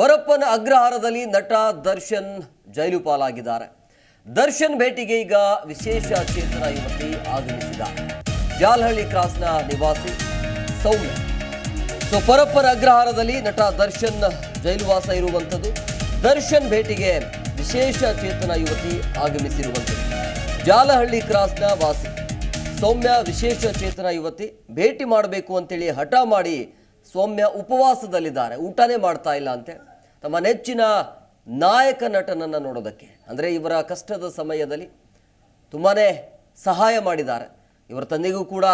ಪರಪ್ಪನ ಅಗ್ರಹಾರದಲ್ಲಿ ನಟ ದರ್ಶನ್ ಜೈಲು ಪಾಲಾಗಿದ್ದಾರೆ ದರ್ಶನ್ ಭೇಟಿಗೆ ಈಗ ವಿಶೇಷ ಚೇತನ ಯುವತಿ ಆಗಮಿಸಿದ್ದಾರೆ ಜಾಲಹಳ್ಳಿ ಕ್ರಾಸ್ನ ನಿವಾಸಿ ಸೌಮ್ಯ. ಸೊ, ಪರಪ್ಪನ ಅಗ್ರಹಾರದಲ್ಲಿ ನಟ ದರ್ಶನ್ ಜೈಲುವಾಸ ಇರುವಂಥದ್ದು. ದರ್ಶನ್ ಭೇಟಿಗೆ ವಿಶೇಷ ಚೇತನ ಯುವತಿ ಆಗಮಿಸಿರುವಂಥದ್ದು. ಜಾಲಹಳ್ಳಿ ಕ್ರಾಸ್ನ ವಾಸಿ ಸೌಮ್ಯ ವಿಶೇಷ ಚೇತನ ಯುವತಿ ಭೇಟಿ ಮಾಡಬೇಕು ಅಂತೇಳಿ ಹಠ ಮಾಡಿ ಸೌಮ್ಯ ಉಪವಾಸದಲ್ಲಿದ್ದಾರೆ. ಊಟನೇ ಮಾಡ್ತಾ ಇಲ್ಲ ಅಂತೆ. ತಮ್ಮ ನೆಚ್ಚಿನ ನಾಯಕ ನಟನನ್ನು ನೋಡೋದಕ್ಕೆ. ಅಂದರೆ ಇವರ ಕಷ್ಟದ ಸಮಯದಲ್ಲಿ ತುಂಬಾ ಸಹಾಯ ಮಾಡಿದ್ದಾರೆ. ಇವರ ತಂದೆಗೂ ಕೂಡ,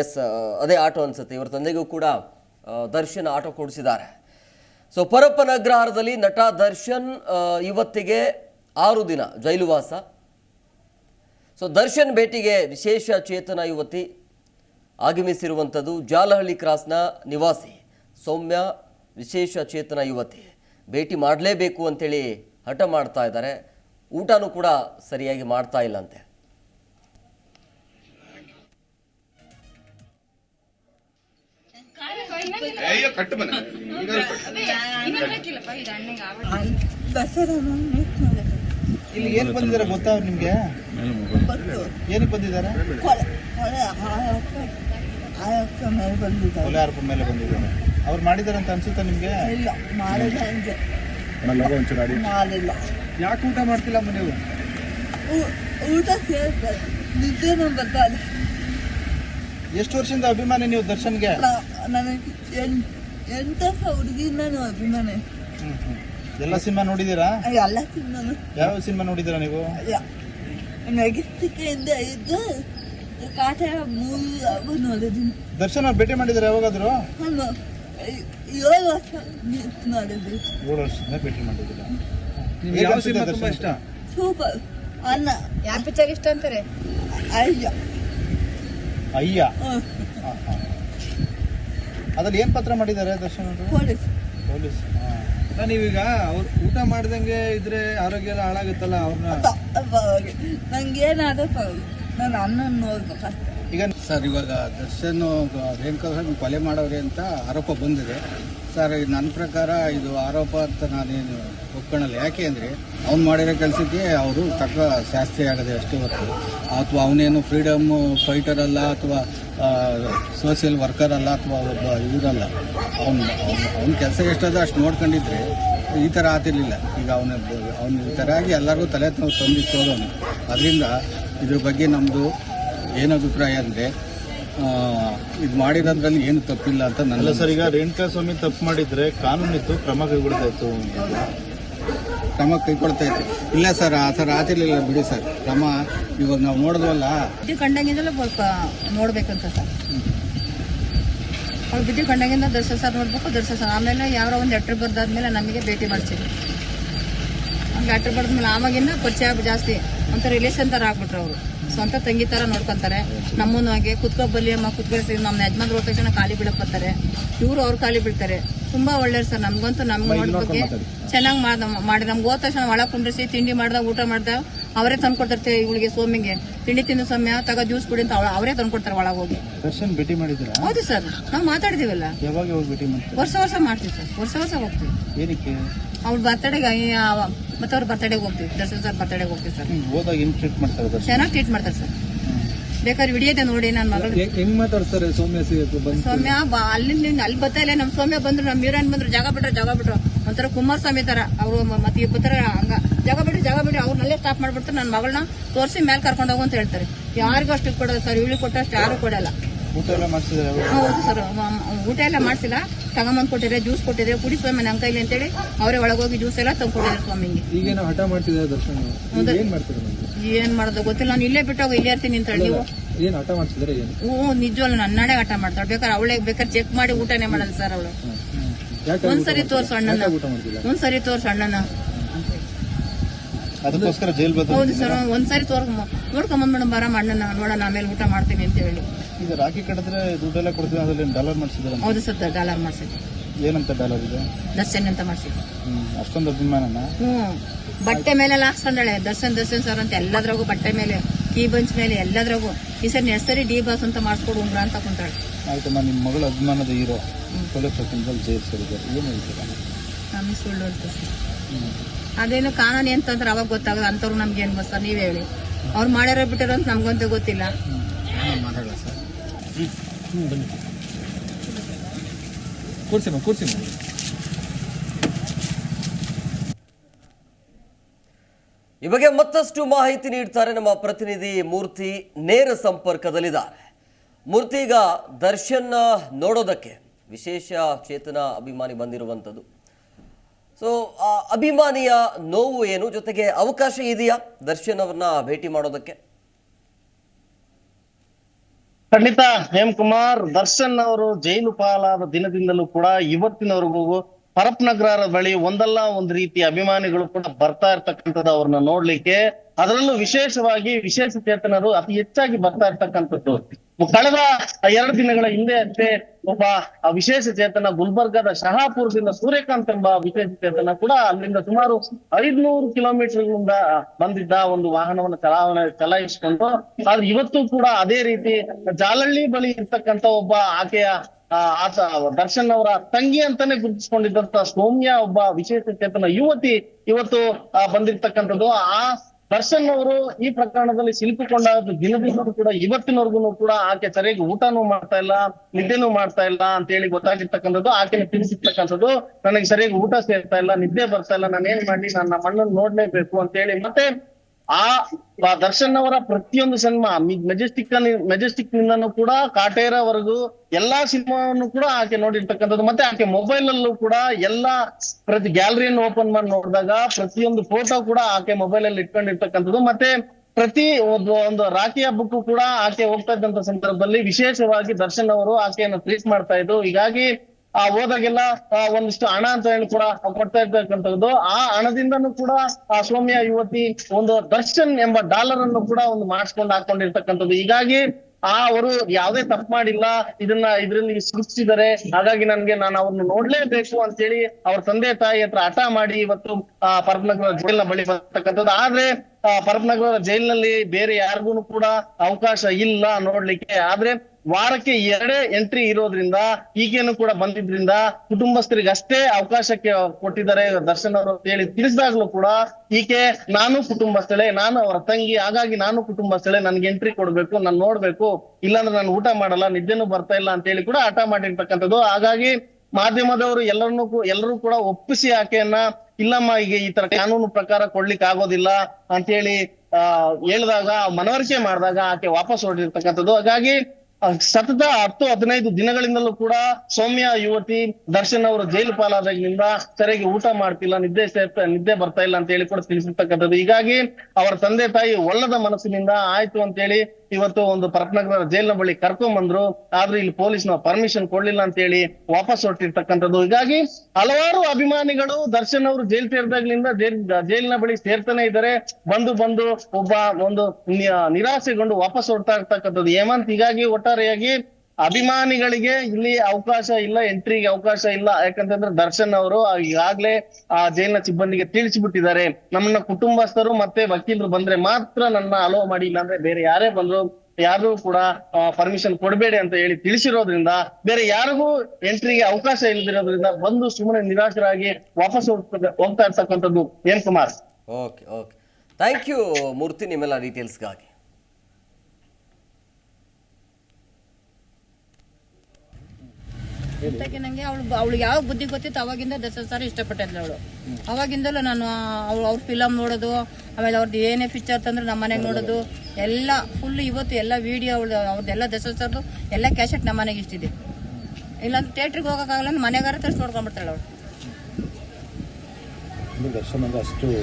ಎಸ್, ಅದೇ ಆಟೋ ಅನಿಸುತ್ತೆ. ಇವರ ತಂದೆಗೂ ಕೂಡ ದರ್ಶನ್ ಆಟೋ ಕೊಡಿಸಿದ್ದಾರೆ. ಸೊ ಪರಪ್ಪನ ಅಗ್ರಹಾರದಲ್ಲಿ ನಟ ದರ್ಶನ್ ಇವತ್ತಿಗೆ ಆರು ದಿನ ಜೈಲುವಾಸ. ಸೊ ದರ್ಶನ್ ಭೇಟಿಗೆ ವಿಶೇಷ ಚೇತನ ಯುವತಿ ಆಗಮಿಸಿರುವಂಥದ್ದು ಜಾಲಹಳ್ಳಿ ಕ್ರಾಸ್ನ ನಿವಾಸಿ ಸೌಮ್ಯ ವಿಶೇಷ ಚೇತನ ಯುವತಿ. ಭೇಟಿ ಮಾಡಲೇಬೇಕು ಅಂಥೇಳಿ ಹಠ ಮಾಡ್ತಾ ಇದ್ದಾರೆ. ಊಟನೂ ಕೂಡ ಸರಿಯಾಗಿ ಮಾಡ್ತಾ ಇಲ್ಲ ಅಂತೆ ಅಯ್ಯೋ ಕಟ್ಟು ಬನ್ನಿ ಈಗಾದ್ರೂ ಕಟ್ಟು ಇಲ್ಲಿ ಏನು ಬಂದಿದ್ದಾರೆ ಗೊತ್ತಾ ನಿಮಗೆ? ಏನಕ್ಕೆ ಬಂದಿದ್ದಾರೆ? ಮೇಲೆ ಬಂದಿದ್ದಾರೆ. ಅವ್ರು ಮಾಡಿದಾರೆ ಅಂತ ಅನ್ಸುತ್ತಾ ನಿಮ್ಗೆ? ಇಲ್ಲ ಮಾಡಿಲ್ಲ ಅಂದೆ ಮಾಡಿಲ್ಲ. ಯಾಕೆ ಊಟ ಮಾಡ್ತಿಲ್ಲ ನೀವು? ಊ- ಊಟ ಸೇರ್ತಾರೆ ನಿದ್ದೆನೂ ಬರ್ತಾರೆ ಎಷ್ಟು ವರ್ಷದಿಂದ ಅಭಿಮಾನಿ ನೀವು ದರ್ಶನ್ಗೆ? ನ- ನನಗೆ ಎನ್ ಎಂತ ಹುಡುಗಿನ ಅಭಿಮಾನಿ? ಹ್ಮ್, ಹ್ಮ್. ಎಲ್ಲ ಸಿನಿಮಾ ನೋಡಿದೀರಾ? ಎಲ್ಲ ತಿನ್ನೋನು ಯಾವ ಸಿನಿಮಾ ನೋಡಿದೀರಾ ನೀವು? ಮೆಗಿಸ್ಟಿಕೆಯಿಂದ ಇದ್ದು ಕಾಟ ಅವು ನೋಡಿದ್ದೀನಿ. ದರ್ಶನ್ ಅವ್ರು ಭೇಟಿ ಮಾಡಿದಾರೆ ಯಾವಾಗಾದ್ರು? ನಾನು ಏಳು ವರ್ಷ ಮಾಡಿದ್ವಿ ಏಳು ವರ್ಷದಿಂದ ಭೇಟಿ ಮಾಡಿದ್ದೀರಾ ಯಾವ ಸಿನಿಮಾ ತುಂಬಾ ಇಷ್ಟ? ಸೂಪರ್. ಅನ್ನ. ಯಾವ ಪಿಕ್ಚರ್ ಇಷ್ಟ ಅಂತಾರೆ? ಅಯ್ಯ. ಅಯ್ಯ. ಹಾಂ. ಅದ್ರಲ್ಲಿ ಏನ್ ಪತ್ರ ಮಾಡಿದ್ದಾರೆ ದರ್ಶನ್ ಅವರು? ಪೊಲೀಸ್. ಪೊಲೀಸ್. ಹಾ. ನೀವೀಗ ಅವ್ರು ಊಟ ಮಾಡ್ದಂಗೆ ಇದ್ರೆ ಆರೋಗ್ಯ ಎಲ್ಲ ಹಾಳಾಗುತ್ತಲ್ಲ ಅವ್ರನ್ನ? ನಂಗೆ ನಂಗೇನಾದ್ರೂ ನನ್ನ ನಾನು ಅಣ್ಣನ ನೋಡ್ಬೇಕಷ್ಟೆ ಈಗ ಸರ್, ಇವಾಗ ದರ್ಶನ್ ರೇಣುಕಾ ಕೊಲೆ ಮಾಡವ್ರಿ ಅಂತ ಆರೋಪ ಬಂದಿದೆ. ಸರ್ ನನ್ನ ಪ್ರಕಾರ ಇದು ಆರೋಪ ಅಂತ ನಾನೇನು ಒಪ್ಕೊಳ್ಳಲ್ಲ ಯಾಕೆ ಅಂದರೆ ಅವ್ನು ಮಾಡಿರೋ ಕೆಲಸಕ್ಕೆ ಅವರು ತಕ್ಕ ಶಾಸ್ತಿ ಆಗದೆ ಅಷ್ಟೇ ಹೊರತು. ಅಥವಾ ಅವನೇನು ಫ್ರೀಡಮ್ ಫೈಟರ್ ಅಲ್ಲ, ಅಥವಾ ಸೋಷಿಯಲ್ ವರ್ಕರ್ ಅಲ್ಲ, ಅಥವಾ ಒಬ್ಬ ಇವರಲ್ಲ. ಅವನು, ಅವ್ನ ಕೆಲಸ ಎಷ್ಟದ ಅಷ್ಟು ನೋಡ್ಕೊಂಡಿದ್ರೆ ಈ ಥರ ಆತಿರ್ಲಿಲ್ಲ ಈಗ ಅವನ, ಅವನು ಈ ಥರ ಆಗಿ ಎಲ್ಲರಿಗೂ ತಲೆ ತಂದಿತ್ತು ಅದರಿಂದ ಇದ್ರ ಬಗ್ಗೆ ನಮ್ಮದು ಏನು ಅಭಿಪ್ರಾಯ ಅಂದರೆ ಇದು ಮಾಡಿರೋದ್ರಲ್ಲಿ ಏನು ತಪ್ಪಿಲ್ಲ ಅಂತ ನನ್ನ ಸರ್ ಈಗ ರೇಣುಕಾ ಸ್ವಾಮಿ ತಪ್ಪು ಮಾಡಿದ್ರೆ ಕಾನೂನಿತ್ತು ಕ್ರಮ ಕೈಗೊಳ್ತಾ ಇತ್ತು ಕ್ರಮ ಕೈಕೊಳ್ತಾ ಇತ್ತು ಇಲ್ಲ ಸರ್ ಆ ಥರ ಆತಿರ್ಲಿಲ್ಲ ಬಿಡಿ ಸರ್. ಕ್ರಮ ಇವಾಗ ನಾವು ನೋಡಿದ್ವಲ್ಲ. ಬಿದ್ದು ಕಂಡಂಗಿಂದಲೂ ಸ್ವಲ್ಪ ನೋಡ್ಬೇಕಂತ ಸರ್. ಅವ್ರು ಬಿದ್ದು ಕಂಡಂಗಿಂದ ದರ್ಶನ ಸರ್ ನೋಡ್ಬೇಕು ದರ್ಶನ ಸರ್. ಆಮೇಲೆ ಯಾರೋ ಒಂದು ಲೆಟ್ರ್ ಬರ್ದಾದ್ಮೇಲೆ ನಮಗೆ ಭೇಟಿ ಮಾಡಿಸಿದ್ರು. ಲೆಟ್ರ್ ಬರೆದ್ಮೇಲೆ ಆವಾಗಿಂದ ಪರಿಚಯ ಜಾಸ್ತಿ. ಒಂಥರ ರಿಲೇಷನ್ ಥರ ಹಾಕ್ಬಿಟ್ರು ಅವರು. ಸ್ವಂತ ತಂಗಿ ತರ ನೋಡ್ಕೊಂತಾರೆ. ನಮ್ಮನ್ನು ಹಾಗೆ ಕುತ್ಕೊಬಲ್ಲಿ ಅಮ್ಮ ಕುತ್ಕೊಳ್ಸಿ ನಮ್ಮ ಯಜಮಾನ್ರು ಹೋದ ತಕ್ಷಣ ಖಾಲಿ ಬೀಳಕ್ ಬರ್ತಾರೆ. ಇವರು ಅವ್ರು ಖಾಲಿ ಬಿಡ್ತಾರೆ ತುಂಬಾ ಒಳ್ಳೇದು ಸರ್ ನಮ್ಗಂತೂ ನಮ್ಗೆ ನೋಡ್ಕೊಂಡು ಬಗ್ಗೆ ಚೆನ್ನಾಗಿ ಮಾಡ್ದ ಮಾಡಿ ನಮ್ಗೆ ಹೋದ ತಕ್ಷಣ ಒಳ ಕುಂಡ್ರಿಸಿ ತಿಂಡಿ ಮಾಡ್ದ ಊಟ ಮಾಡ್ದ ಅವರೇ ತಂದ್ಕೊಡ್ತಾರೆ ಇವಳಿಗೆ ಸೋಮಿಗೆ. ತಿಂಡಿ ತಿನ್ನೋ ಸಮಯ ತಗ ಜ್ಯೂಸ್ ಕುಡಿ ಅಂತ ಅವ್ರು- ತಂದ್ಕೊಡ್ತಾರೆ ಒಳಗೆ ಹೋಗಿ. ದರ್ಶನ್ ಭೇಟಿ ಮಾಡಿದ್ರೆ ಹೌದು ಸರ್. ನಾವು ಮಾತಾಡಿದೀವಲ್ಲ. ಯಾವಾಗ ವರ್ಷ ವರ್ಷ ಮಾಡ್ತೀವಿ ಸರ್. ವರ್ಷ ವರ್ಷ ಹೋಗ್ತೀವಿ. ಏನಕ್ಕೆ? ಅವ್ಳ ಬರ್ತಡೆಗೆ ಮತ್ತೆ ಅವ್ರ ಬರ್ತಡೆಗೆ ಹೋಗ್ತೀವಿ. ದರ್ಶನ್ ಸರ್ ಬರ್ತಡೆಗೆ ಹೋಗ್ತೀವಿ ಸರ್ ಹೋದಾಗ ಏನ್ ಟ್ರೀಟ್ ಮಾಡ್ತಾರೆ ದರ್ಶನ್? ಚೆನ್ನಾಗಿ ಟ್ರೀಟ್ ಮಾಡ್ತಾರೆ ಸರ್ ಬೇಕಾದ್ರೆ ವಿಡಿಯೋದೆ ನೋಡಿ ನನ್ನ ಮಗಳು. ಹೆಂಗ್- ಮಾತಾಡ್ತಾರೆ ಸೌಮ್ಯ ಸೌಮ್ಯ ಬ- ಅಲ್ಲಿಂದ ಅಲ್ಲಿ ಬರ್ತಾ ಇಲ್ಲ ನಮ್ ಸೌಮ್ಯ ಬಂದ್ರು ನಮ್ ಮೀರಾನ್ ಬಂದ್ರು ಜಾಗ ಬಿಟ್ರೆ ಜಾಗ ಬಿಟ್ರು. ಒಂಥರ ಕುಮಾರಸ್ವಾಮಿ ತರ. ಅವರು ಮತ್ತೆ ಇಬ್ಬರ ಹಂಗ. ಜಾಗ ಬಿಡ್ರಿ ಜಾಗ ಬಿಡ್ರಿ ಅವ್ರನ್ನಲ್ಲೇ ಸ್ಟಾಪ್ ಮಾಡ್ಬಿಡ್ತಾರೆ ನನ್ನ ಮಗಳನ್ನ ತೋರಿಸಿ ಮೇಲೆ ಕರ್ಕೊಂಡು ಹೋಗು ಅಂತ ಹೇಳ್ತಾರೆ. ಯಾರಿಗೂ ಅಷ್ಟು ಕೊಡೋದು ಸರ್ ಇಳಿ ಕೊಟ್ಟಷ್ಟು ಯಾರು ಕೊಡಲ್ಲ. ಊಟ ಎಲ್ಲ ಮಾಡಿಸಿದ್ರೆ ಹೌದು ಸರ್ ಊಟ ಎಲ್ಲ ಮಾಡ್ಸಿಲ್ಲ. ತಗೊಂಬಂದ್ ಕೊಟ್ಟಿದ್ರೆ ಜ್ಯೂಸ್ ಕೊಟ್ಟಿದ್ರೆ ಕುಡಿ ಸ್ವಾಮಿ ನಮ್ಮ ಕೈಲಿ ಅಂತೇಳಿ ಅವರೇ ಒಳಗೋಗಿ ಜ್ಯೂಸ್ ಎಲ್ಲ ತಂದ್ಕೊಟ್ಟಿದ್ರು ಸ್ವಾಮಿಗೆ. ಈಗೇನೋ ಹಠ ಮಾಡ್ತಿದ್ದಾರೆ ದರ್ಶನ್ ಏನ್ ಮಾಡ್ತಾರೆ ನಮ್ಗೆ ಏನ್ ಮಾಡೋದು ಗೊತ್ತಿಲ್ಲ. ನಾನು ಇಲ್ಲೇ ಬಿಟ್ಟೋಗಿ ಇಲ್ಲೇ ಇರ್ತೀನಿ ಅಂತ ಹೇಳಿ ನೀವು ಏನ್ ಹಠ ಮಾಡ್ತಿದ್ದಾರೆ ಏನು? ಹ್ಞೂ ನಿಜವಲ್ಲ ನನ್ನಡೆ ಆಟ ಮಾಡ್ತಾಳೆ ಬೇಕಾದ್ರೆ ಅವಳೇ ಬೇಕಾದ್ರೆ ಚೆಕ್ ಮಾಡಿ ಊಟನೇ ಮಾಡಲ್ಲ ಸರ್ ಅವಳು ಯಾಕೆ ಒಂದ್ಸರಿ ತೋರ್ಸು ಅಣ್ಣನ. ಊಟ ಮಾಡ್ತಿಲ್ಲ? ಒಂದ್ಸರಿ ತೋರ್ಸು ಅಣ್ಣನ. ಅದಕ್ಕೋಸ್ಕರ ಜೈಲ್ ಬದ ಹೌದು ಸರ್ ಒಂದ್ಸರಿ ತೋರ್ ನೋಡ್ಕೊಂಬಂದ್ಬಿಡಮ್ ಬರಮ್ಮ ಅಣ್ಣನ ನೋಡೋಣ ಆಮೇಲೆ ಊಟ ಮಾಡ್ತೀನಿ ಅಂತ ಹೇಳಿ. ಈಗ ರಾಖಿ ಕಟ್ಟಿದ್ರೆ ದುಡ್ಡೆಲ್ಲ ಕೊಡ್ತೀವಿ ಅದ್ರಲ್ಲಿ ಡಾಲರ್ ಮಾಡ್ಸಿದ್ರು ಹೌದು ಸರ್ ಡಾಲರ್ ಮಾಡ್ಸಿದ್ವಿ. ಏನಂತ ಡಾಲರ್ ಇದೆ? ದರ್ಶನ್ ಅಂತ ಮಾಡ್ಸಿದ್ವಿ. ಅಷ್ಟೊಂದು ಅಭಿಮಾನ ಹ್ಞೂ ಬಟ್ಟೆ ಮೇಲೆಲ್ಲ ಹಾಕ್ಸ್ಕೊಂಡಳೆ ದರ್ಶನ್ ದರ್ಶನ್ ಸರ್ ಅಂತ ಎಲ್ಲದ್ರಾಗೂ ಬಟ್ಟೆ ಮೇಲೆ ಕೀ ಬಂಚ್ ಮೇಲೆ ಎಲ್ಲದ್ರಾಗೂ. ಈ ಸರ್ ನೆಸರಿ ಡಿ ಬಾಸ್ ಅಂತ ಮಾಡಿಸ್ಕೊಡು ಉಂಗ್ರ ಅಂತ ಕುಂತಾಳೆ ಆಯ್ತಮ್ಮ ನಿಮ್ಮ ಮಗಳ ಅಭಿಮಾನದ ಹೀರೋ ಪೊಲೀಸ್ ಸ್ಟೇಷನ್ದಲ್ಲಿ ಜೈಲ್ ಸೇರಿದ್ದಾರೆ. ಏನು ಹೇಳ್ತೀರಾ? ಆ, ನಮಗೆ ಸುಳ್ಳು ಅಂತ ಅದೇನು ಕಾನೂನು ಎಂತಂದ್ರೆ ಅವಾಗ ಗೊತ್ತಾಗಲ್ಲ ಅಂತವ್ರು ನಮ್ಗೆ ಏನು ಗೊತ್ತಾ? ನೀವೇ ಹೇಳಿ. ಅವ್ರು ಮಾಡ್ಯಾರ ಬಿಟ್ಟಾರ ಅಂತ ನಮ್ಗಂತೂ ಗೊತ್ತಿಲ್ಲ. ನಾನು ಮಾತಾಡಲ್ಲ ಸರ್. ಕೂರ್ಸಿಮ್ಮ ಕೂರ್ಸಿಮ್ಮ. ಈ ಬಗ್ಗೆ ಮತ್ತಷ್ಟು ಮಾಹಿತಿ ನೀಡ್ತಾರೆ ನಮ್ಮ ಪ್ರತಿನಿಧಿ ಮೂರ್ತಿ ನೇರ ಸಂಪರ್ಕದಲ್ಲಿದ್ದಾರೆ. ಮೂರ್ತಿ ಈಗ ದರ್ಶನ್ ನೋಡೋದಕ್ಕೆ ವಿಶೇಷ ಚೇತನ ಅಭಿಮಾನಿ ಬಂದಿರುವಂಥದ್ದು. ಸೊ ಅಭಿಮಾನಿಯ ನೋವು ಏನು? ಜೊತೆಗೆ ಅವಕಾಶ ಇದೆಯಾ ದರ್ಶನ್ ಅವ್ರನ್ನ ಭೇಟಿ ಮಾಡೋದಕ್ಕೆ? ಖಂಡಿತ ಹೇಮ್ ಕುಮಾರ್, ದರ್ಶನ್ ಅವರು ಜೈಲು ಪಾಲಾದ ದಿನದಿಂದಲೂ ಕೂಡ ಇವತ್ತಿನವರೆಗೂ ಪರಪ್ ನಗರ ಬಳಿ ಒಂದಲ್ಲ ಒಂದು ರೀತಿ ಅಭಿಮಾನಿಗಳು ಕೂಡ ಬರ್ತಾ ಇರ್ತಕ್ಕಂಥದ್ದು ಅವ್ರನ್ನ ನೋಡ್ಲಿಕ್ಕೆ. ಅದರಲ್ಲೂ ವಿಶೇಷವಾಗಿ ವಿಶೇಷ ಚೇತನರು ಅತಿ ಹೆಚ್ಚಾಗಿ ಬರ್ತಾ ಇರ್ತಕ್ಕಂಥದ್ದು. ಕಳೆದ ಎರಡು ದಿನಗಳ ಹಿಂದೆ ಅಷ್ಟೇ ಒಬ್ಬ ವಿಶೇಷ ಚೇತನ ಗುಲ್ಬರ್ಗದ ಶಹಾಪುರದಿಂದ ಸೂರ್ಯಕಾಂತ್ ಎಂಬ ವಿಶೇಷ ಚೇತನ ಕೂಡ ಅಲ್ಲಿಂದ ಸುಮಾರು ಐದ್ನೂರು ಕಿಲೋಮೀಟರ್ಗಳಿಂದ ಬಂದಿದ್ದ ಒಂದು ವಾಹನವನ್ನು ಚಲಾವಣೆ ಚಲಾಯಿಸಿಕೊಂಡು, ಆದ್ರೆ ಇವತ್ತು ಕೂಡ ಅದೇ ರೀತಿ ಜಾಲಹಳ್ಳಿ ಬಳಿ ಇರ್ತಕ್ಕಂತ ಒಬ್ಬ ಆಕೆಯ ಆತ ದರ್ಶನ್ ಅವರ ತಂಗಿ ಅಂತಾನೆ ಗುರುತಿಸಿಕೊಂಡಿದ್ದಂತ ಸೌಮ್ಯ ಒಬ್ಬ ವಿಶೇಷ ಚೇತನ ಯುವತಿ ಇವತ್ತು ಬಂದಿರ್ತಕ್ಕಂಥದ್ದು. ಆ ದರ್ಶನ್ ಅವರು ಈ ಪ್ರಕರಣದಲ್ಲಿ ಸಿಲುಕಿಕೊಂಡ ದಿನದಿಂದಲೂ ಕೂಡ ಇವತ್ತಿನವರೆಗೂ ಕೂಡ ಆಕೆ ಸರಿಯಾಗಿ ಊಟನೂ ಮಾಡ್ತಾ ಇಲ್ಲ, ನಿದ್ದೆನೂ ಮಾಡ್ತಾ ಇಲ್ಲ ಅಂತ ಹೇಳಿ ಗೊತ್ತಾಗಿರ್ತಕ್ಕಂಥದ್ದು, ಆಕೆನ ತಿಳಿಸಿರ್ತಕ್ಕಂಥದ್ದು ನನಗೆ ಸರಿಯಾಗಿ ಊಟ ಸೇರ್ತಾ ಇಲ್ಲ, ನಿದ್ದೆ ಬರ್ತಾ ಇಲ್ಲ ನಾನು ಏನ್ ಮಾಡಿ ನನ್ನ ಮಣ್ಣನ್ನು ನೋಡ್ಲೇಬೇಕು ಅಂತ ಹೇಳಿ ಮತ್ತೆ ಆ ದರ್ಶನ್ ಅವರ ಪ್ರತಿಯೊಂದು ಸಿನಿಮಾ ಮೆಜೆಸ್ಟಿಕ್ ಮೆಜೆಸ್ಟಿಕ್ ನಿಂದನೂ ಕೂಡ ಕಾಟೇರವರೆಗೂ ಎಲ್ಲಾ ಸಿನಿಮಾವನ್ನು ಕೂಡ ಆಕೆ ನೋಡಿರ್ತಕ್ಕಂಥದ್ದು. ಮತ್ತೆ ಆಕೆ ಮೊಬೈಲ್ ಅಲ್ಲೂ ಕೂಡ ಎಲ್ಲಾ ಪ್ರತಿ ಗ್ಯಾಲರಿಯನ್ನು ಓಪನ್ ಮಾಡಿ ನೋಡಿದಾಗ ಪ್ರತಿಯೊಂದು ಫೋಟೋ ಕೂಡ ಆಕೆ ಮೊಬೈಲ್ ಅಲ್ಲಿ ಇಟ್ಕೊಂಡಿರ್ತಕ್ಕಂಥದ್ದು. ಮತ್ತೆ ಪ್ರತಿ ಒಂದು ಒಂದು ರಾಖಿ ಕೂಡ ಆಕೆ ಹೋಗ್ತಾ ಸಂದರ್ಭದಲ್ಲಿ ವಿಶೇಷವಾಗಿ ದರ್ಶನ್ ಅವರು ಆಕೆಯನ್ನು ಟ್ರೀಟ್ ಮಾಡ್ತಾ ಇದ್ರು ಹೀಗಾಗಿ ಆ ಹೋದಾಗೆಲ್ಲ ಒಂದಿಷ್ಟು ಹಣ ಅಂತ ಹೇಳಿ ಕೂಡ ಕೊಡ್ತಾ ಇರ್ತಕ್ಕಂಥದ್ದು. ಆ ಹಣದಿಂದನು ಕೂಡ, ಆ ಸೌಮ್ಯ ಯುವತಿ ಒಂದು ದರ್ಶನ್ ಎಂಬ ಡಾಲರ್ ಅನ್ನು ಕೂಡ ಒಂದು ಮಾಡಿಸ್ಕೊಂಡು ಹಾಕೊಂಡಿರ್ತಕ್ಕಂಥದ್ದು. ಹೀಗಾಗಿ, ಆ ಅವರು ಯಾವುದೇ ತಪ್ಪು ಮಾಡಿಲ್ಲ, ಇದನ್ನ ಇದರಲ್ಲಿ ಸೃಷ್ಟಿಸಿದ್ದಾರೆ. ಹಾಗಾಗಿ ನನ್ಗೆ ನಾನು ಅವ್ರನ್ನ ನೋಡ್ಲೇಬೇಕು ಅಂತೇಳಿ ಅವ್ರ ತಂದೆ ತಾಯಿ ಹತ್ರ ಹಠ ಮಾಡಿ ಇವತ್ತು, ಆ ಪರಪನಗರ ಜೈಲ್ನ ಬಳಿ ಬರ್ತಕ್ಕಂಥದ್ದು. ಆದ್ರೆ, ಆ ಪರಪನಗರ ಜೈಲಿನಲ್ಲಿ ಬೇರೆ ಯಾರಿಗೂ ಕೂಡ ಅವಕಾಶ ಇಲ್ಲ ನೋಡ್ಲಿಕ್ಕೆ. ಆದ್ರೆ ವಾರಕ್ಕೆ ಎರಡೇ ಎಂಟ್ರಿ ಇರೋದ್ರಿಂದ, ಈಗೇನು ಕೂಡ ಬಂದಿದ್ರಿಂದ ಕುಟುಂಬಸ್ಥರಿಗೆ ಅಷ್ಟೇ ಅವಕಾಶಕ್ಕೆ ಕೊಟ್ಟಿದ್ದಾರೆ ದರ್ಶನ್ ಅವರು ಅಂತ ಹೇಳಿ ತಿಳಿಸಿದಾಗ್ಲೂ ಕೂಡ ಈಕೆ ನಾನು ಕುಟುಂಬಸ್ಥಳೆ, ನಾನು ಅವರ ತಂಗಿ, ಹಾಗಾಗಿ ನಾನು ಕುಟುಂಬಸ್ಥಳೆ, ನನ್ಗೆ ಎಂಟ್ರಿ ಕೊಡ್ಬೇಕು, ನಾನು ನೋಡ್ಬೇಕು, ಇಲ್ಲಾಂದ್ರೆ ನಾನು ಊಟ ಮಾಡಲ್ಲ, ನಿದ್ದೆನೂ ಬರ್ತಾ ಇಲ್ಲ ಅಂತ ಹೇಳಿ ಕೂಡ ಆಟ ಮಾಡಿರ್ತಕ್ಕಂಥದ್ದು. ಹಾಗಾಗಿ ಮಾಧ್ಯಮದವರು ಎಲ್ಲರನ್ನೂ ಎಲ್ಲರೂ ಕೂಡ ಒಪ್ಪಿಸಿ ಆಕೆಯನ್ನ, ಇಲ್ಲಮ್ಮ ಈಗ ಈ ತರ ಕಾನೂನು ಪ್ರಕಾರ ಕೊಡ್ಲಿಕ್ಕೆ ಆಗೋದಿಲ್ಲ ಅಂತ ಹೇಳಿ, ಆ, ಹೇಳಿದಾಗ, ಮನವರಿಕೆ ಮಾಡಿದಾಗ ಆಕೆ ವಾಪಸ್ ಹೊರಟಿರ್ತಕ್ಕಂಥದ್ದು. ಹಾಗಾಗಿ ಸತತ ಹತ್ತು ಹದಿನೈದು ದಿನಗಳಿಂದಲೂ ಕೂಡ ಸೌಮ್ಯ ಯುವತಿ ದರ್ಶನ್ ಅವರು ಜೈಲು ಪಾಲಾದಾಗಿನಿಂದ ಸರಿಯಾಗಿ ಊಟ ಮಾಡ್ತಿಲ್ಲ, ನಿದ್ದೆ ಸೇರ್ತಾ, ನಿದ್ದೆ ಬರ್ತಾ ಇಲ್ಲ ಅಂತ ಹೇಳಿ ಕೂಡ ತಿಳಿಸಿರ್ತಕ್ಕಂಥದ್ದು. ಹೀಗಾಗಿ ಅವರ ತಂದೆ ತಾಯಿ ಒಳ್ಳದ ಮನಸ್ಸಿನಿಂದ ಆಯ್ತು ಅಂತ ಹೇಳಿ ಇವತ್ತು ಒಂದು ಪರಪನಗರ ಜೈಲಿನ ಬಳಿ ಕರ್ಕೊಂಡ್ ಬಂದ್ರು. ಆದ್ರೆ ಇಲ್ಲಿ ಪೊಲೀಸ್ ನಾವು ಪರ್ಮಿಷನ್ ಕೊಡ್ಲಿಲ್ಲ ಅಂತ ಹೇಳಿ ವಾಪಸ್ ಹೊರಟಿರ್ತಕ್ಕಂಥದ್ದು. ಹೀಗಾಗಿ ಹಲವಾರು ಅಭಿಮಾನಿಗಳು, ದರ್ಶನ್ ಅವರು ಜೈಲ್ ಸೇರಿದಾಗ್ಲಿಂದ ಜೈಲ್, ಜೈಲಿನ ಬಳಿ ಸೇರ್ತಾನೆ ಇದ್ದಾರೆ. ಬಂದು ಬಂದು ಒಬ್ಬ ಒಂದು ನಿರಾಸೆಗೊಂಡು ವಾಪಸ್ ಹೊರಡ್ತಾ ಇರ್ತಕ್ಕಂಥದ್ದು ಹೇಮಂತ್. ಹೀಗಾಗಿ ಒಟ್ಟಾರೆಯಾಗಿ ಅಭಿಮಾನಿಗಳಿಗೆ ಇಲ್ಲಿ ಅವಕಾಶ ಇಲ್ಲ, ಎಂಟ್ರಿಗೆ ಅವಕಾಶ ಇಲ್ಲ. ಯಾಕಂತಂದ್ರೆ ದರ್ಶನ್ ಅವರು ಈಗಾಗ್ಲೇ ಆ ಜೈಲಿನ ಸಿಬ್ಬಂದಿಗೆ ತಿಳಿಸಿಬಿಟ್ಟಿದ್ದಾರೆ. ನಮ್ಮನ್ನ ಕುಟುಂಬಸ್ಥರು ಮತ್ತೆ ವಕೀಲರು ಬಂದ್ರೆ ಮಾತ್ರ ನನ್ನ ಅಲೋ ಮಾಡಿ, ಇಲ್ಲಾಂದ್ರೆ ಬೇರೆ ಯಾರೇ ಬಂದ್ರು ಯಾರು ಕೂಡ ಪರ್ಮಿಷನ್ ಕೊಡಬೇಡಿ ಅಂತ ಹೇಳಿ ತಿಳಿಸಿರೋದ್ರಿಂದ, ಬೇರೆ ಯಾರಿಗೂ ಎಂಟ್ರಿಗೆ ಅವಕಾಶ ಇಲ್ಲದಿರೋದ್ರಿಂದ ಬಂದು ಸುಮ್ಮನೆ ನಿರಾಶರಾಗಿ ವಾಪಸ್ ಹೋಗ್ತಾ ಇರ್ತಕ್ಕಂಥದ್ದು. ಏನ್ Kumar? Okay okay thank you Murthy ನಿಮ್ಮೆಲ್ಲ ಡೀಟೇಲ್ಸ್ಗಾಗಿ ಜೊತೆಗೆ ನಂಗೆ ಅವಳು ಅವಳು ಯಾವ ಬುದ್ಧಿ ಗೊತ್ತಿತ್ತು ಅವಾಗಿಂದ ದಸರಾ ಸಾರಿ ಇಷ್ಟಪಟ್ಟಿದ್ಲು ಅವಳು. ಅವಾಗಿಂದಲೂ ನಾನು ಅವ್ಳು ಅವ್ರ ಫಿಲಮ್ ನೋಡೋದು ಆಮೇಲೆ ಅವ್ರದ್ದು ಏನೇ ಪಿಕ್ಚರ್ ತಂದ್ರೆ ನಮ್ಮ ಮನೆಗೆ ನೋಡೋದು ಎಲ್ಲ ಫುಲ್ ಇವತ್ತು ಎಲ್ಲ ವಿಡಿಯೋ ಅವಳು ಅವ್ರದ್ದೆಲ್ಲ ದಸರಾ ಸರ್ದು ಎಲ್ಲ ಕ್ಯಾಸೆಟ್ ನಮ್ಮ ಮನೆಗೆ ಇಷ್ಟಿದೆ. ಇಲ್ಲಾಂದ್ರೆ ಥಿಯೇಟ್ರಿಗೆ ಹೋಗೋಕ್ಕಾಗಲ್ಲ ಅಂದ್ರೆ ಮನೆಗಾರ ತರಿಸಿ ನೋಡ್ಕೊಂಡ್ಬಿಡ್ತಾಳೆ ಅವಳು.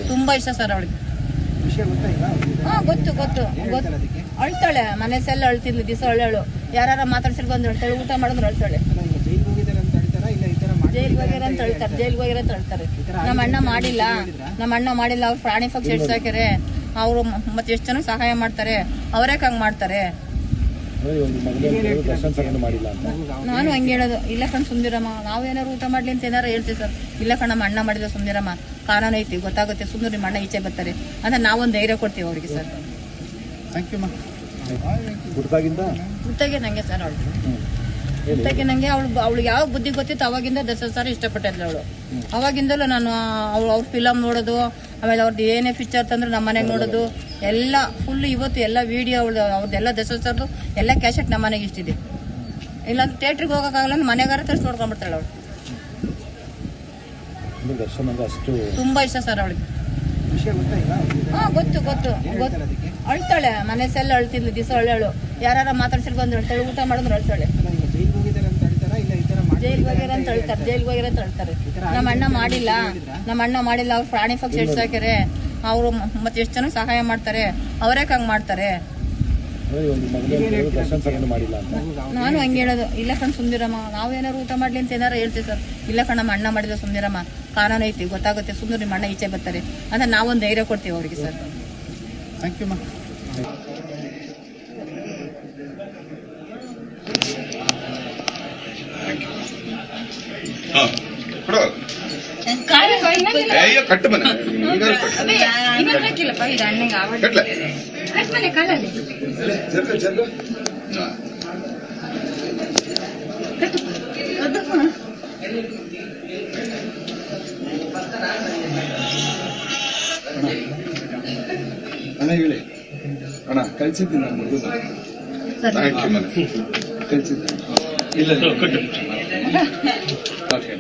ತುಂಬಾ ಇಷ್ಟ ಸರ್ ಅವಳಿಗೆ. ಹಾ ಗೊತ್ತು ಗೊತ್ತು ಗೊತ್ತು. ಅಳ್ತಾಳೆ ಮನೆ ಸೆಲ್ಲ ಅಳ್ತಿದ್ಲು ದಿವಸ ಅಳ್ಳಳು ಯಾರು ಮಾತಾಡ್ಸಿರ್ ಬಂದು ಅಳ್ತಾಳೆ ಊಟ ಮಾಡಿದ್ರು ಅಳ್ತಾಳೆ. ಜೈಲ್ಗೆ ಹೋಗ್ಯಾರ ಅಂತ ಹೇಳ್ತಾರೆ ಜೈಲ್ಗೆ ಹೋಗ್ಯಾರ ಅಂತ ಹೇಳ್ತಾರೆ. ನಮ್ಮ ಅಣ್ಣ ಮಾಡಿಲ್ಲ ನಮ್ಮ ಅಣ್ಣ ಮಾಡಿಲ್ಲ ಅವ್ರು ಪ್ರಾಣಿ ಪಕ್ಷಿ ಹಿಡ್ಸಾಕ್ಯಾರೆ. ಸಾಕ್ಯಾರೆ ಅವರು ಮತ್ತೆ ಎಷ್ಟು ಜನ ಸಹಾಯ ಮಾಡ್ತಾರೆ ಅವರೇಕ್ ಹಂಗೆ ಮಾಡ್ತಾರೆ. ನಾನು ಹಂಗೆ ಹೇಳೋದು ಇಲ್ಲ ಕಣ್ ಸುಂದಿರಮ್ಮ ನಾವೇನಾರು ಊಟ ಮಾಡ್ಲಿ ಅಂತ ಏನಾರು ಹೇಳ್ತೀವಿ ಸರ್. ಇಲ್ಲ ಕಣ ನಮ್ಮ ಅಣ್ಣ ಮಾಡಿದ ಸುಂದಿರಮ್ಮ ಕಾನೂನು ಐತಿ ಗೊತ್ತಾಗುತ್ತೆ ಸುಂದರ ನಿಮ್ಮ ಅಣ್ಣ ಈಚೆ ಬರ್ತಾರೆ. ಅಂತ ನಾವೊಂದು ಧೈರ್ಯ ಕೊಡ್ತೀವಿ ಅವ್ರಿಗೆ ಸರ್. ಥ್ಯಾಂಕ್ ಯು ಮಾ ಗುಡ್ತಾಗೆ ನಂಗೆ ಸರ್ ಅವಳು ಅದಕ್ಕೆ ನಂಗೆ ಅವಳು ಅವಳು ಯಾವ ಬುದ್ಧಿ ಗೊತ್ತಿತ್ತು ಅವಾಗಿಂದ ದಸರಾ ಸರ್ ಇಷ್ಟಪಟ್ಟಿದ್ಲು ಅವಳು. ಅವಾಗಿಂದಲೂ ನಾನು ಅವಳು ಅವ್ರ ಫಿಲಮ್ ನೋಡೋದು ಆಮೇಲೆ ಅವ್ರದ್ದು ಏನೇ ಪಿಕ್ಚರ್ ತಂದ್ರೆ ನಮ್ಮ ಮನೆಗೆ ನೋಡೋದು ಎಲ್ಲ ಫುಲ್ ಇವತ್ತು ಎಲ್ಲ ವಿಡಿಯೋ ಅವಳು ಅವ್ರದ್ದೆಲ್ಲ ದಸರಾ ಸರ್ದು ಎಲ್ಲ ಕ್ಯಾಶೆಟ್ ನಮ್ಮ ಮನೆಗೆ ಇಷ್ಟಿದೆ. ಇಲ್ಲಾಂದ್ರೆ ಥಿಯೇಟ್ರಿಗೆ ಹೋಗೋಕ್ಕಾಗಲ್ಲ ಅಂದ್ರೆ ಮನೆಗಾರ ತರಿಸಿ ನೋಡ್ಕೊಂಡ್ಬಿಡ್ತಾಳೆ ಅವಳು. ತುಂಬ ಅಂದ್ರೆ ಅಷ್ಟು ತುಂಬಾ ಇಷ್ಟ ಸರ್ ಅವಳಿಗೆ. ಹಾ ಗೊತ್ತು ಗೊತ್ತು ಗೊತ್ತು. ಅಳ್ತಾಳೆ ಮನೆ ಸೆಲ್ ಅಳ್ತಿದ್ಲು ದಿವಸ ಅಳ್ಳಳು ಯಾರು ಮಾತಾಡ್ಸಿರ್ ಬಂದು ಅಳ್ತಾಳೆ ಊಟ ಮಾಡಿದ್ರು ಅಳ್ತಾಳೆ ಜೈಲಿಗೆ ಹೋಗಿದ್ದಾರೆ ಅಂತ ಹೇಳ್ತಾರಾ ಇಲ್ಲ ಈ ಥರ ಮಾಡಿ ಜೈಲ್ಗೆ ಹೋಗ್ಯಾರ ಅಂತ ಹೇಳ್ತಾರೆ, ಜೈಲ್ಗೆ ಹೋಗ್ಯಾರ ಅಂತ ಹೇಳ್ತಾರೆ. ನಮ್ಮ ಅಣ್ಣ ಮಾಡಿಲ್ಲ, ನಮ್ಮ ಅಣ್ಣ ಮಾಡಿಲ್ಲ, ಅವ್ರು ಪ್ರಾಣಿ ಪಕ್ಷಿ ಎಷ್ಟು ಸಾಕ್ಯಾರೆ ಅವರು ಮತ್ತೆ ಎಷ್ಟು ಜನ ಸಹಾಯ ಮಾಡ್ತಾರೆ, ಅವರೇ ಹಂಗೆ ಮಾಡ್ತಾರೆ. ನಾನು ಹಂಗೆ ಹೇಳೋದು, ಇಲ್ಲ ಕಣ್ ಸುಂದಿರಮ್ಮ ನಾವೇನಾರು ಊಟ ಮಾಡ್ಲಿ ಅಂತ ಏನಾರು ಹೇಳ್ತೀವಿ ಸರ್. ಇಲ್ಲ ಕಣ ನಮ್ಮ ಅಣ್ಣ ಮಾಡಿದ ಸುಂದಿರಮ್ಮ, ಕಾನೂನು ಐತಿ, ಗೊತ್ತಾಗುತ್ತೆ, ಸುಂದರ ನಿಮ್ಮ ಅಣ್ಣ ಈಚೆ ಬರ್ತಾರೆ ಅಂತ ನಾವೊಂದು ಧೈರ್ಯ ಕೊಡ್ತೀವಿ ಅವ್ರಿಗೆ ಸರ್. ಥ್ಯಾಂಕ್ ಯು ಮಾ ಹಾ ಕೊಡು ಅಯ್ಯೋ ಕಟ್ಟು ಮನೆ. ಕಟ್ಲೆ. ಅಣ್ಣ ಹೇಳಿ. ಅಣ್ಣ ಕಳಿಸಿದ್ದೀನಿ ನಾನು ಮೊದಲು ಥ್ಯಾಂಕ್ ಯು ಮನೆ. ಕಳ್ಸಿದ್ದೀನಿ. ಇಲ್ಲ ಇಲ್ಲ, ಕಟ್ಟು. ಓಕೆ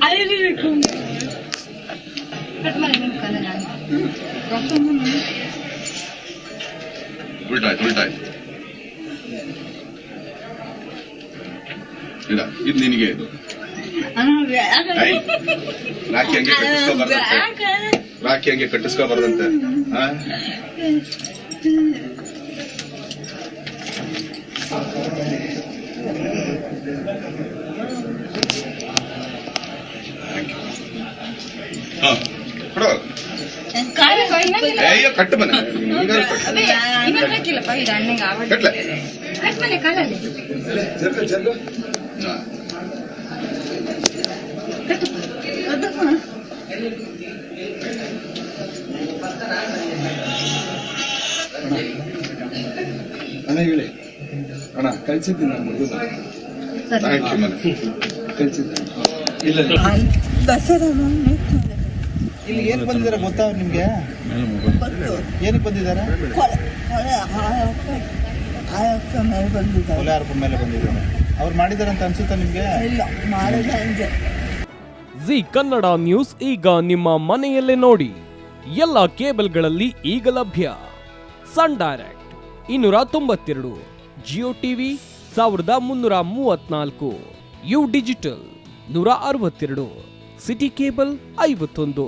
ಉಲ್ಟಾಯ್ತು ಉಲ್ಟಾಯ್ತು. ಇಲ್ಲ ಇದು ನಿನಗೆ ಇದು. ರಾಖಿ ಹಂಗೆ ಕಟ್ಟಿಸ್ಕೋಬಾರ್ದಂತೆ. ರಾಖಿ ಹಂಗೆ ಕಟ್ಟಿಸ್ಕೋಬಾರ್ದಂತೆ. ಹಾ ಅಯ್ಯೋ ಕಟ್ಟು ಮನೆ. ಕಟ್ಲೆ. ಅಣ್ಣ ಹೇಳಿ. ಅಣ್ಣ ಕಳ್ಸಿದ್ದೀನಿ ನಾನು ಥ್ಯಾಂಕ್ ಯು ಮನೆ. ಕಳ್ಸಿದ್ದೀನಿ ಇಲ್ಲ ಇಲ್ಲ. ಇಲ್ಲಿ ಏನು ಬಂದಿದ್ದಾರೆ ಗೊತ್ತಾ ನಿಮಗೆ? ಬಂದು. ಏನಕ್ಕೆ ಬಂದಿದ್ದಾರೆ? ಮೇಲೆ ಮೇಲೆ ಅವ್ರು ಮಾಡಿದ್ದಾರೆ ಅಂತ ಅನ್ಸುತ್ತಾ ನಿಮಗೆ? ಇಲ್ಲ ಮಾಡಿದ ಹಂಗೆ. ಜಿ ಕನ್ನಡ ನ್ಯೂಸ್ ಈಗ ನಿಮ್ಮ ಮನೆಯಲ್ಲೇ ನೋಡಿ. ಎಲ್ಲ ಕೇಬಲ್ಗಳಲ್ಲಿ ಈಗ ಲಭ್ಯ. ಸನ್ ಡೈರೆಕ್ಟ್ ಇನ್ನೂರ ತೊಂಬತ್ತೆರಡು ಜಿಯೋ ಟಿವಿ ಸಾವಿರದ ಮುನ್ನೂರ ಮೂವತ್ನಾಲ್ಕು ಯು ಡಿಜಿಟಲ್ ನೂರ ಅರವತ್ತೆರಡು ಸಿಟಿ ಕೇಬಲ್ ಐವತ್ತೊಂದು.